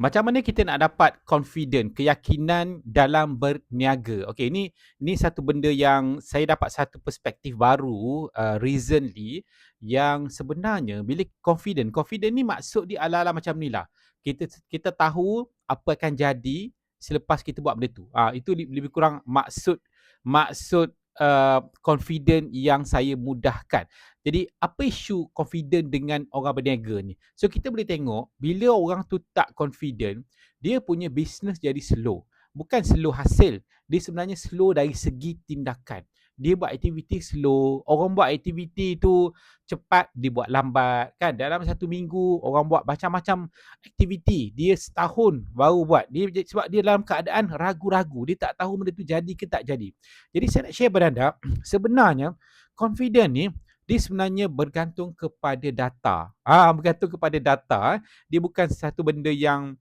Macam mana kita nak dapat confident, keyakinan dalam berniaga? Okay, ini ini satu benda yang saya dapat satu perspektif baru uh, recently yang sebenarnya bila confident, confident ni maksud dia ala-ala macam ni lah. Kita kita tahu apa akan jadi selepas kita buat benda tu. Ah itu lebih kurang maksud maksud uh, confident yang saya mudahkan. Jadi apa isu confident dengan orang berniaga ni? So kita boleh tengok bila orang tu tak confident, dia punya business jadi slow. Bukan slow hasil, dia sebenarnya slow dari segi tindakan dia buat aktiviti slow. Orang buat aktiviti tu cepat, dia buat lambat. Kan dalam satu minggu, orang buat macam-macam aktiviti. Dia setahun baru buat. Dia, sebab dia dalam keadaan ragu-ragu. Dia tak tahu benda tu jadi ke tak jadi. Jadi saya nak share pada sebenarnya confident ni, dia sebenarnya bergantung kepada data. Ah, bergantung kepada data. Dia bukan satu benda yang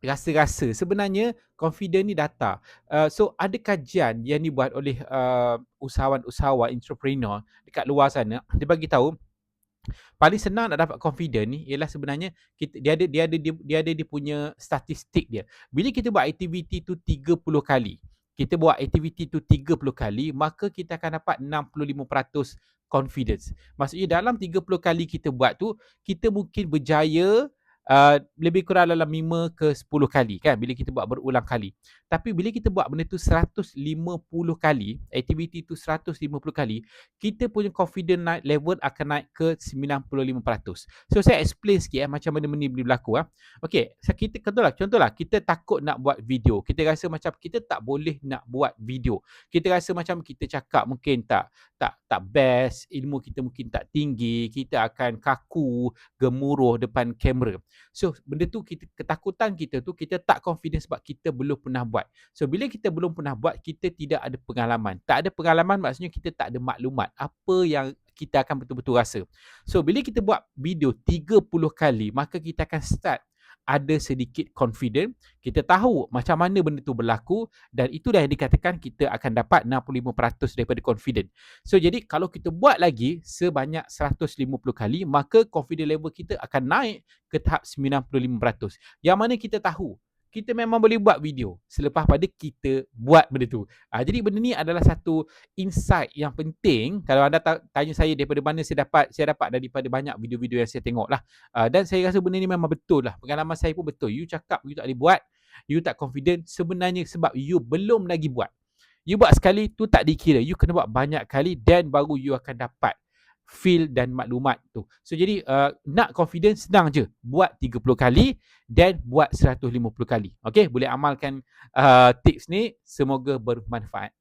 rasa-rasa sebenarnya confident ni data. Uh, so ada kajian yang dibuat oleh uh, usahawan-usahawan entrepreneur dekat luar sana dia bagi tahu paling senang nak dapat confident ni ialah sebenarnya kita dia ada dia ada dia, dia ada dia punya statistik dia. Bila kita buat aktiviti tu 30 kali, kita buat aktiviti tu 30 kali, maka kita akan dapat 65% confidence. Maksudnya dalam 30 kali kita buat tu, kita mungkin berjaya Uh, lebih kurang dalam 5 ke 10 kali kan bila kita buat berulang kali. Tapi bila kita buat benda tu 150 kali, aktiviti tu 150 kali, kita punya confidence night level akan naik ke 95%. So saya explain sikit eh, macam mana benda ni berlaku ah. Okay, so kita contohlah, contohlah kita takut nak buat video. Kita rasa macam kita tak boleh nak buat video. Kita rasa macam kita cakap mungkin tak tak tak best, ilmu kita mungkin tak tinggi, kita akan kaku, gemuruh depan kamera. So benda tu kita ketakutan kita tu kita tak confident sebab kita belum pernah buat. So bila kita belum pernah buat kita tidak ada pengalaman. Tak ada pengalaman maksudnya kita tak ada maklumat apa yang kita akan betul-betul rasa. So bila kita buat video 30 kali maka kita akan start ada sedikit confident, kita tahu macam mana benda tu berlaku dan itu dah yang dikatakan kita akan dapat 65% daripada confident. So jadi kalau kita buat lagi sebanyak 150 kali, maka confident level kita akan naik ke tahap 95%. Yang mana kita tahu kita memang boleh buat video selepas pada kita buat benda tu. Ha, jadi benda ni adalah satu insight yang penting kalau anda tanya saya daripada mana saya dapat, saya dapat daripada banyak video-video yang saya tengok lah. Ha, dan saya rasa benda ni memang betul lah. Pengalaman saya pun betul. You cakap you tak boleh buat, you tak confident sebenarnya sebab you belum lagi buat. You buat sekali tu tak dikira. You kena buat banyak kali dan baru you akan dapat feel dan maklumat tu. So jadi uh, nak confidence senang je. Buat 30 kali dan buat 150 kali. Okay, boleh amalkan uh, tips ni. Semoga bermanfaat.